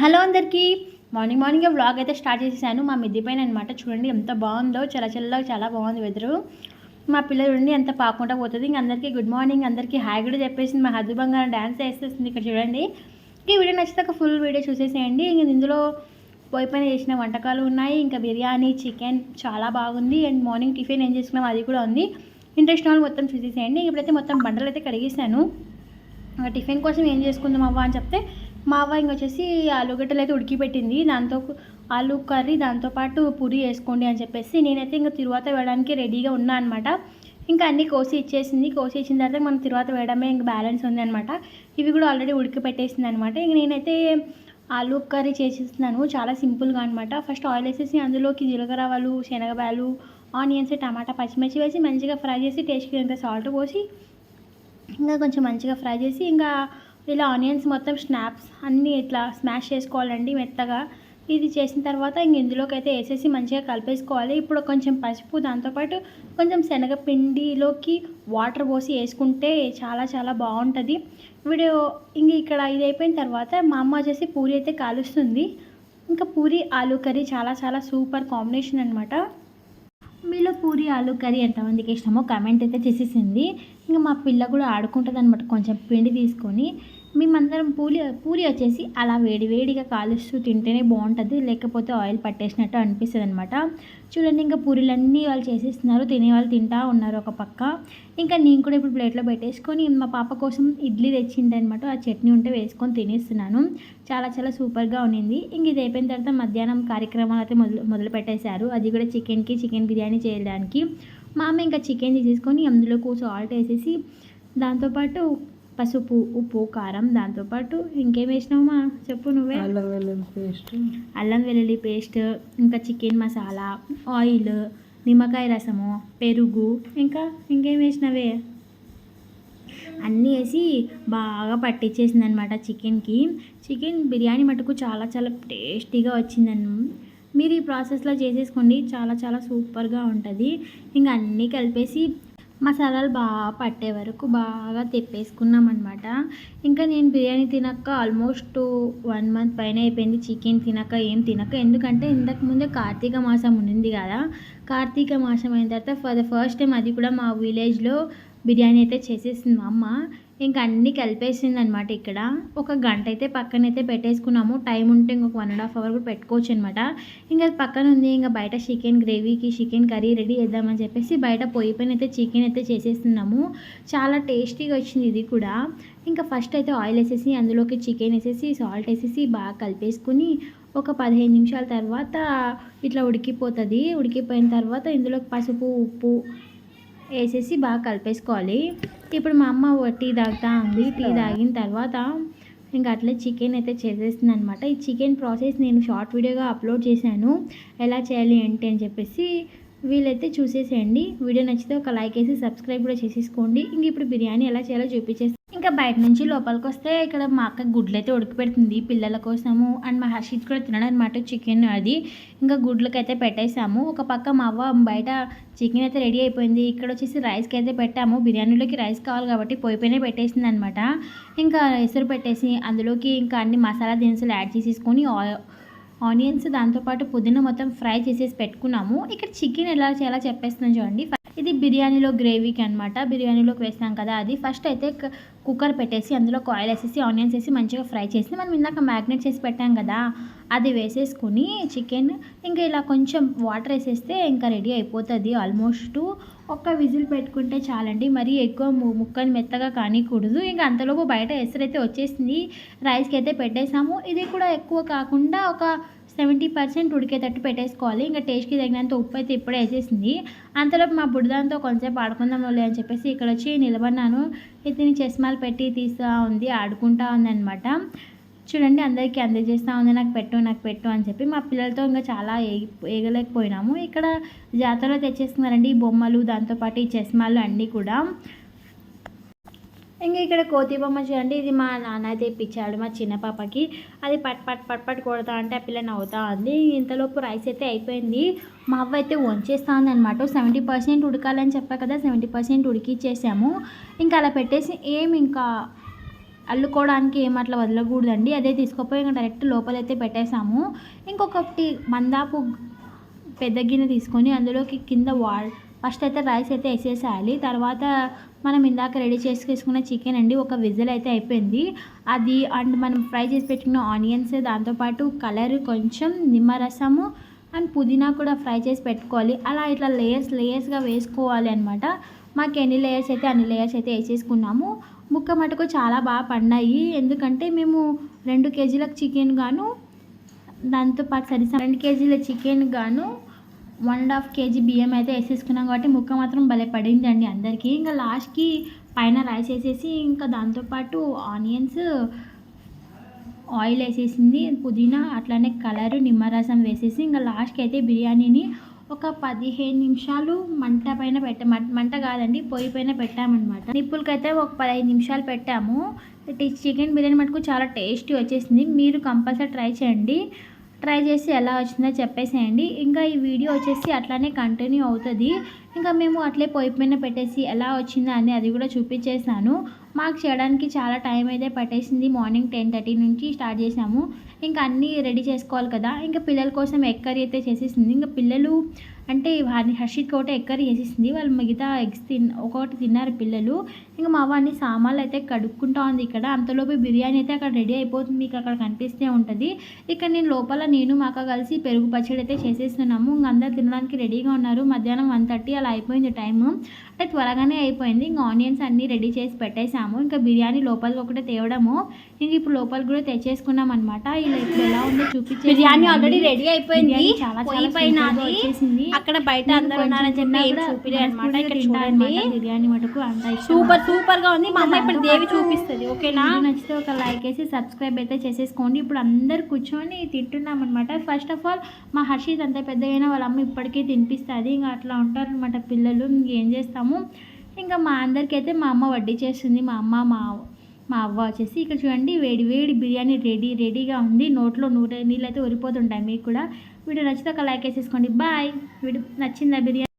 Hello అందరికీ. Morning morning vlog అయితే start చేసేసాను. మా మిద్ది పైన అనమాట చూడండి ఎంత బాగుందో. చల్ల చల్లగా చాలా బాగుంది వెదరు. మా పిల్లలు ఉండి ఎంత పాకుండా పోతుంది. ఇంక అందరికీ గుడ్ మార్నింగ్ అందరికీ హాయ్ కూడా చెప్పేసింది. మా హద్దు బంగారం డ్యాన్స్ వేసేస్తుంది ఇక్కడ చూడండి. ఈ వీడియో నచ్చితే ఒక ఫుల్ వీడియో చూసేసేయండి. ఇంక ఇందులో పోయి పైన చేసిన వంటకాలు ఉన్నాయి. ఇంకా బిర్యానీ చికెన్ చాలా బాగుంది. అండ్ మార్నింగ్ టిఫిన్ ఏం చేసుకున్నాం అది కూడా ఉంది. ఇంట్రెస్ట్ వాళ్ళు మొత్తం చూసేసేయండి. ఇప్పుడైతే మొత్తం బండలు అయితే కడిగేసాను టిఫిన్ కోసం ఏం చేసుకుందాం అవ్వ అని చెప్తే మా అవ్వ ఇంకొచ్చేసి ఆలుగడ్డలు అయితే ఉడికిపెట్టింది. దాంతో ఆలు కర్రీ దాంతోపాటు పూరి వేసుకోండి అని చెప్పేసి నేనైతే ఇంకా తిరువాత వేయడానికి రెడీగా ఉన్నా అనమాట ఇంకా అన్నీ కోసి ఇచ్చేసింది. కోసి ఇచ్చిన తర్వాత మనం తిరువాత వేయడమే ఇంకా బ్యాలెన్స్ ఉంది అనమాట ఇవి కూడా ఆల్రెడీ ఉడికిపెట్టేసింది అనమాట ఇంక నేనైతే ఆలు కర్రీ చేసేస్తున్నాను. చాలా సింపుల్గా అనమాట ఫస్ట్ ఆయిల్ వేసేసి అందులోకి జీలకర్రవాలు శనగబాలు ఆనియన్స్ టమాటా పచ్చిమిర్చి వేసి మంచిగా ఫ్రై చేసి టేస్ట్కి ఎంత సాల్ట్ పోసి ఇంకా కొంచెం మంచిగా ఫ్రై చేసి ఇంకా ఇలా ఆనియన్స్ మొత్తం స్నాప్స్ అన్నీ ఇట్లా స్మాష్ చేసుకోవాలండి మెత్తగా. ఇది చేసిన తర్వాత ఇంక ఇందులోకి అయితే వేసేసి మంచిగా కలిపేసుకోవాలి. ఇప్పుడు కొంచెం పసుపు దాంతోపాటు కొంచెం శనగపిండిలోకి వాటర్ పోసి వేసుకుంటే చాలా చాలా బాగుంటుంది. వీడియో ఇంక ఇక్కడ ఇది అయిపోయిన తర్వాత మా అమ్మ వచ్చేసి పూరి అయితే కాలుస్తుంది. ఇంకా పూరి ఆలు కర్రీ చాలా చాలా సూపర్ కాంబినేషన్ అనమాట మీలో పూరి ఆలు కర్రీ ఎంతమందికి ఇష్టమో కమెంట్ అయితే చేసేసింది. ఇంకా మా పిల్ల కూడా ఆడుకుంటుంది అనమాట కొంచెం పిండి తీసుకొని మేమందరం పూరి పూరి వచ్చేసి అలా వేడి వేడిగా కాలుస్తూ తింటేనే బాగుంటుంది లేకపోతే ఆయిల్ పట్టేసినట్టు అనిపిస్తుంది అనమాట చూడండి ఇంకా పూరీలన్నీ వాళ్ళు చేసేస్తున్నారు తినే వాళ్ళు తింటా ఉన్నారు ఒక పక్క. ఇంకా నేను కూడా ఇప్పుడు ప్లేట్లో పెట్టేసుకొని మా పాప కోసం ఇడ్లీ తెచ్చిండనమాట ఆ చట్నీ ఉంటే వేసుకొని తినేస్తున్నాను. చాలా చాలా సూపర్గా ఉన్నింది. ఇంక ఇది అయిపోయిన తర్వాత మధ్యాహ్నం కార్యక్రమాలు అయితే మొదలు మొదలు పెట్టేశారు. అది కూడా చికెన్కి చికెన్ బిర్యానీ చేయడానికి. మా అమ్మ ఇంకా చికెన్ తీసేసుకొని అందులో సాల్ట్ వేసేసి దాంతోపాటు పసుపు ఉప్పు కారం దాంతోపాటు ఇంకేం వేసినావమ్మా చెప్పు నువ్వే. అల్లం వెల్లుల్లి పేస్ట్. అల్లం వెల్లుల్లి పేస్ట్ ఇంకా చికెన్ మసాలా ఆయిల్ నిమ్మకాయ రసము పెరుగు ఇంకా ఇంకేం వేసినవే? అన్నీ వేసి బాగా పట్టించేసింది అనమాట చికెన్కి. చికెన్ బిర్యానీ మటుకు చాలా చాలా టేస్టీగా వచ్చిందన్న మీరు ఈ ప్రాసెస్లో చేసేసుకోండి చాలా చాలా సూపర్గా ఉంటుంది. ఇంకా అన్నీ కలిపేసి మసాలాలు బాగా పట్టే వరకు బాగా తెప్పేసుకున్నాం అనమాట ఇంకా నేను బిర్యానీ తినక ఆల్మోస్ట్ వన్ మంత్ పైన అయిపోయింది. చికెన్ తినక ఏం తినక. ఎందుకంటే ఇంతకు ముందే కార్తీక మాసం ఉండింది కదా. కార్తీక మాసం అయిన తర్వాత ఫర్ ద ఫస్ట్ టైం అది కూడా మా విలేజ్లో బిర్యానీ అయితే చేసేసింది మా అమ్మ. ఇంకా అన్నీ కలిపేసింది అనమాట ఇక్కడ. ఒక గంట అయితే పక్కన అయితే పెట్టేసుకున్నాము. టైం ఉంటే ఇంకొక వన్ అండ్ హాఫ్ అవర్ కూడా పెట్టుకోవచ్చు అనమాట ఇంకా అది పక్కన ఉంది. ఇంకా బయట చికెన్ గ్రేవీకి చికెన్ కర్రీ రెడీ చేద్దామని చెప్పేసి బయట పొయ్యి పైన అయితే చికెన్ అయితే చేసేస్తున్నాము. చాలా టేస్టీగా వచ్చింది ఇది కూడా. ఇంకా ఫస్ట్ అయితే ఆయిల్ వేసేసి అందులోకి చికెన్ వేసేసి సాల్ట్ వేసేసి బాగా కలిపేసుకుని ఒక పదిహేను నిమిషాల తర్వాత ఇట్లా ఉడికిపోతుంది. ఉడికిపోయిన తర్వాత ఇందులోకి పసుపు ఉప్పు వేసేసి బాగా కలిపేసుకోవాలి. ఇప్పుడు మా అమ్మ టీ తాగుతా ఉంది. టీ తాగిన తర్వాత ఇంకా అట్లే చికెన్ అయితే చేసేస్తుంది అనమాట ఈ చికెన్ ప్రాసెస్ నేను షార్ట్ వీడియోగా అప్లోడ్ చేశాను. ఎలా చేయాలి ఏంటి అని చెప్పేసి వీలైతే చూసేసేయండి. వీడియో నచ్చితే ఒక లైక్ వేసి సబ్స్క్రైబ్ కూడా చేసేసుకోండి. ఇంక ఇప్పుడు బిర్యానీ ఎలా చేయాలో చూపించేసి ఇంకా బయట నుంచి లోపలికి వస్తే ఇక్కడ మా అక్క గుడ్లు అయితే ఉడకపెడుతుంది పిల్లల కోసము. అండ్ మా హర్షిత్ కూడా తినడం అనమాట చికెన్ అది. ఇంకా గుడ్లకి అయితే పెట్టేసాము ఒక పక్క మా అవ్వ బయట చికెన్ అయితే రెడీ అయిపోయింది. ఇక్కడ వచ్చేసి రైస్కి అయితే పెట్టాము. బిర్యానీలోకి రైస్ కావాలి కాబట్టి పొయ్యి పైన పెట్టేసింది అనమాట ఇంకా ఎసురు పెట్టేసి అందులోకి ఇంకా అన్ని మసాలా దినుసులు యాడ్ చేసేసుకొని ఆయిల్ ఆనియన్స్ దాంతోపాటు పుదీనా మొత్తం ఫ్రై చేసేసి పెట్టుకున్నాము. ఇక్కడ చికెన్ ఎలా చేయాలో చెప్పేస్తున్నాను చూడండి. ఇది బిర్యానీలో గ్రేవీకి అనమాట బిర్యానీలోకి వేస్తాం కదా అది. ఫస్ట్ అయితే కుక్కర్ పెట్టేసి అందులో ఆయిల్ వేసేసి ఆనియన్స్ వేసి మంచిగా ఫ్రై చేసి మనం ఇందాక మ్యాగ్నేట్ చేసి పెట్టాం కదా అది వేసేసుకుని చికెన్ ఇంకా ఇలా కొంచెం వాటర్ వేసేస్తే ఇంకా రెడీ అయిపోతుంది ఆల్మోస్ట్. ఒక్క విజిల్ పెట్టుకుంటే చాలండి. మరీ ఎక్కువ ముక్కని మెత్తగా కానికూడదు. ఇంకా అంతలోపు బయట ఎసరైతే వచ్చేసింది. రైస్కి అయితే పెట్టేసాము ఇది కూడా ఎక్కువ కాకుండా ఒక సెవెంటీ పర్సెంట్ ఉడికేటట్టు పెట్టేసుకోవాలి. ఇంకా టేస్ట్కి తగినంత ఉప్పు అయితే ఇప్పుడే వేసేసింది. అంతలోపు మా బుడ్డదాంతో కొంచెంసేపు ఆడుకుందాం అని చెప్పేసి ఇక్కడ వచ్చి నిలబడినాను. ఇతని చెస్మాలు పెట్టి తీస్తూ ఉంది ఆడుకుంటా ఉందన్నమాట చూడండి అందరికీ అందజేస్తూ ఉంది నాకు పెట్టు నాకు పెట్టు అని చెప్పి మా పిల్లలతో ఇంకా చాలా ఏగలేకపోయినాము. ఇక్కడ జాతరలో తెచ్చేసుకున్నారండి ఈ బొమ్మలు దాంతోపాటు ఈ చెస్మాలు అన్నీ కూడా. ఇంకా ఇక్కడ కోతి బొమ్మ చూడండి ఇది మా నాన్న అయితే ఇప్పించాడు మా చిన్న పాపకి. అది పట్ పట్ పట్ పట్ కొడతా అంటే ఆ పిల్ల నవ్వుతా ఉంది. ఇంతలోపు రైస్ అయితే అయిపోయింది. మా అవ్వ అయితే వంచేస్తా ఉంది అనమాట సెవెంటీ పర్సెంట్ ఉడకాలని చెప్పా కదా సెవెంటీ పర్సెంట్ ఉడికిచ్చేసాము. ఇంకా అలా పెట్టేసి ఏం ఇంకా అల్లుకోవడానికి ఏం అట్లా వదలకూడదండి. అదే తీసుకుపోయి ఇంకా డైరెక్ట్ లోపలైతే పెట్టేసాము ఇంకొకటి మందాపు పెద్ద గిన్నె తీసుకొని అందులోకి కింద వాల్ ఫస్ట్ అయితే రైస్ అయితే వేసేసేయాలి. తర్వాత మనం ఇందాక రెడీ చేసుకేసుకున్న చికెన్ అండి ఒక విజిల్ అయితే అయిపోయింది. అది అండ్ మనం ఫ్రై చేసి పెట్టుకున్న ఆనియన్స్ దాంతోపాటు కలర్ కొంచెం నిమ్మరసము అండ్ పుదీనా కూడా ఫ్రై చేసి పెట్టుకోవాలి. అలా ఇట్లా లేయర్స్ లేయర్స్గా వేసుకోవాలి అనమాట మాకు ఎన్ని లేయర్స్ అయితే అన్ని లేయర్స్ అయితే వేసేసుకున్నాము. ముక్క మటుకు చాలా బాగా పండాయి. ఎందుకంటే మేము రెండు కేజీలకు చికెన్ గాను దాంతోపాటు సరి రెండు కేజీల చికెన్ గాను వన్ అండ్ హాఫ్ కేజీ బియ్యం అయితే వేసేసుకున్నాం కాబట్టి ముక్క మాత్రం భలే పడింది అండి అందరికీ. ఇంకా లాస్ట్కి పైన రైస్ వేసేసి ఇంకా దాంతోపాటు ఆనియన్స్ ఆయిల్ వేసేసింది పుదీనా అట్లానే కలర్ నిమ్మరసం వేసేసి ఇంకా లాస్ట్కి అయితే బిర్యానీని ఒక పదిహేను నిమిషాలు మంట పైన పెట్ట మంట కాదండి పొయ్యి పైన పెట్టామన్నమాట. నిప్పులకైతే ఒక పదహైదు నిమిషాలు పెట్టాము. చికెన్ బిర్యానీ మటుకు చాలా టేస్టీ వచ్చేసింది. మీరు కంపల్సరీ ట్రై చేయండి. ట్రై చేసి ఎలా వచ్చిందో చెప్పేసేయండి. ఇంకా ఈ వీడియో వచ్చేసి అట్లానే కంటిన్యూ అవుతుంది. ఇంకా మేము అట్లే పొయ్యి పైన పెట్టేసి ఎలా వచ్చిందో అని అది కూడా చూపించేసాను. మాకు చేయడానికి చాలా టైం అయితే పట్టేసింది. మార్నింగ్ టెన్ థర్టీ నుంచి స్టార్ట్ చేసాము. ఇంకా అన్నీ రెడీ చేసుకోవాలి కదా. ఇంకా పిల్లల కోసం ఎగ్ కర్రీ అయితే చేసేసింది. ఇంకా పిల్లలు అంటే వారిని హర్షిత్ ఒకటి కర్రీ చేసేసింది వాళ్ళు మిగతా ఎగ్స్ తిన్ ఒకటి తిన్నారు పిల్లలు. ఇంకా మా వాడిని సామాన్లు అయితే కడుక్కుంటా ఉంది ఇక్కడ. అంతలోపు బిర్యానీ అయితే అక్కడ రెడీ అయిపోతుంది మీకు అక్కడ కనిపిస్తే ఉంటుంది. ఇక్కడ నేను లోపల నేను మా అక్క కలిసి పెరుగు పచ్చడి అయితే చేసేస్తున్నాము. ఇంక అందరు తినడానికి రెడీగా ఉన్నారు. మధ్యాహ్నం వన్ థర్టీ అలా అయిపోయింది టైము. అంటే త్వరగానే అయిపోయింది. ఇంకా ఆనియన్స్ అన్నీ రెడీ చేసి పెట్టేసాము ఇంకా బిర్యానీ లోపలికి ఒకటే తేవడము. ఇంక ఇప్పుడు లోపలికి కూడా తెచ్చేసుకున్నాం అనమాట ఇలా ఇప్పుడు ఎలా ఉందో చూపించి బిర్యానీ ఆల్రెడీ రెడీ అయిపోయింది. చాలా చాలా వచ్చేసింది. అక్కడ బయట నేను అందరూ ఉన్నారని చెప్పి ఏం చూపిలే అనమాట ఇక్కడ చూడండి. బిర్యానీ మటుకు అంత సూపర్ సూపర్గా ఉంది. మా అమ్మ ఇప్పుడు దేవి చూపిస్తుంది ఓకేనా? నచ్చితే ఒక లైక్ వేసి సబ్స్క్రైబ్ అయితే చేసేసుకోండి. ఇప్పుడు అందరు కూర్చొని తింటున్నాం అనమాట ఫస్ట్ ఆఫ్ ఆల్ మా హర్షిత్ అంత పెద్ద అయినా వాళ్ళ అమ్మ ఇప్పటికీ తినిపిస్తుంది. ఇంకా అట్లా ఉంటారు అనమాట పిల్లలు. ఇంకేం చేస్తాము? ఇంకా మా అందరికీ అయితే మా అమ్మ వడ్డీ చేస్తుంది. మా అమ్మ మా మా అవ్వ వచ్చేసి ఇక్కడ చూడండి వేడి వేడి బిర్యానీ రెడీ రెడీగా ఉంది. నోట్లో నూట నీళ్ళు అయితే ఉరిపోతుంటాయి మీకు కూడా. వీడియో నచ్చితే ఒక లైక్ వేసేసుకోండి. బాయ్. వీడియో నచ్చిందా బిర్యానీ?